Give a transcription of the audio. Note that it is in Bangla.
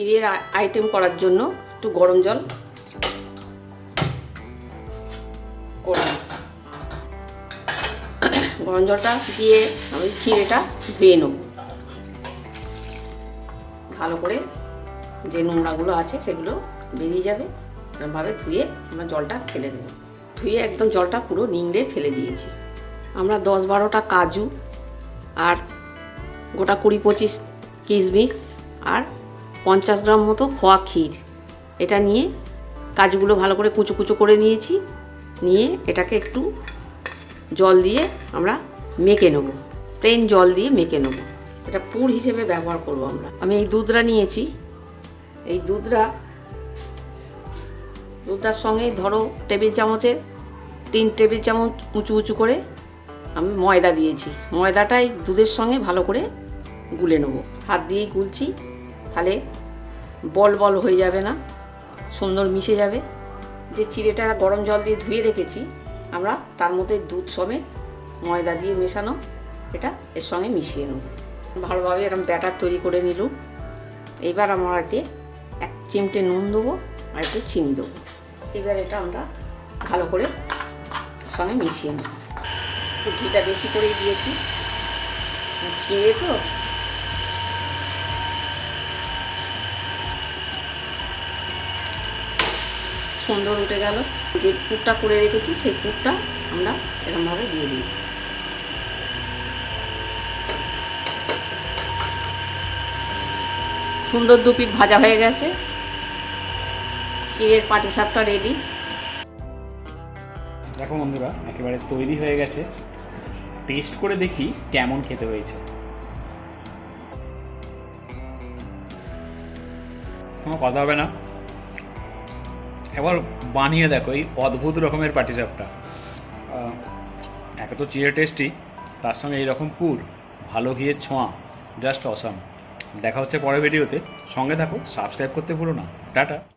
চিড়ের আইটেম করার জন্য একটু গরম জল গরম জলটা দিয়ে আমি চিড়েটা ধুয়ে নেব। ভালো করে যে নোংরাগুলো আছে সেগুলো বেরিয়ে যাবে। এরকমভাবে ধুয়ে আমরা জলটা ফেলে দেবো। ধুয়ে একদম জলটা পুরো নিংড়ে ফেলে দিয়েছি। আমরা দশ বারোটা কাজু আর গোটা কুড়ি পঁচিশ কিশমিশ আর পঞ্চাশ গ্রাম মতো খোয়া ক্ষীর। এটা নিয়ে কাজুগুলো ভালো করে কুচো কুচো করে নিয়েছি। নিয়ে এটাকে একটু জল দিয়ে আমরা মেখে নেব। প্লেন জল দিয়ে মেখে নেব। এটা পুর হিসেবে ব্যবহার করব আমরা। আমি এই দুধরা নিয়েছি। এই দুধরা দুধটার সঙ্গে ধরো টেবিল চামচের তিন টেবিল চামচ উঁচু উঁচু করে আমি ময়দা দিয়েছি। ময়দাটাই দুধের সঙ্গে ভালো করে গুলে নেব। হাত দিয়েই গুলছি। তাহলে বল বল হয়ে যাবে না, সুন্দর মিশে যাবে। যে চিড়েটা গরম জল দিয়ে ধুয়ে রেখেছি, আমরা তার মধ্যে দুধ সমেত ময়দা দিয়ে মেশানো, এটা এর সঙ্গে মিশিয়ে নেব। ভালোভাবে এরকম ব্যাটার তৈরি করে নিলুম। এবার আমরা এতে এক চিমটে নুন দেবো আর একটু চিনি দেবো। এবার এটা আমরা ভালো করে সঙ্গে মিশিয়ে নেব। ঘিটা বেশি করেই দিয়েছি। চিড়ে তো সুন্দর উঠে গেল। যে পুরটা করে রেখেছি, সেই পুরটা আমরা এরকমভাবে দিয়ে দিই। সুন্দর দুপিট ভাজা হয়ে গেছে। চিড়ের পাটি সাপটা রেডি দেখো বন্ধুরা, একেবারে তৈরি হয়ে গেছে। টেস্ট করে দেখি কেমন খেতে হয়েছে। কোনো কথা হবে না। এবার বানিয়ে দেখো, এই অদ্ভুত রকমের পাটিসাপটা। একে তো চিড়ে টেস্টি, তার সঙ্গে এইরকম পুর, ভালো ঘিয়ের ছোঁয়া জাস্ট অসাম দেখা হচ্ছে পরের ভিডিওতে। সঙ্গে থাকো সাবস্ক্রাইব করতে ভুলো না। টাটা।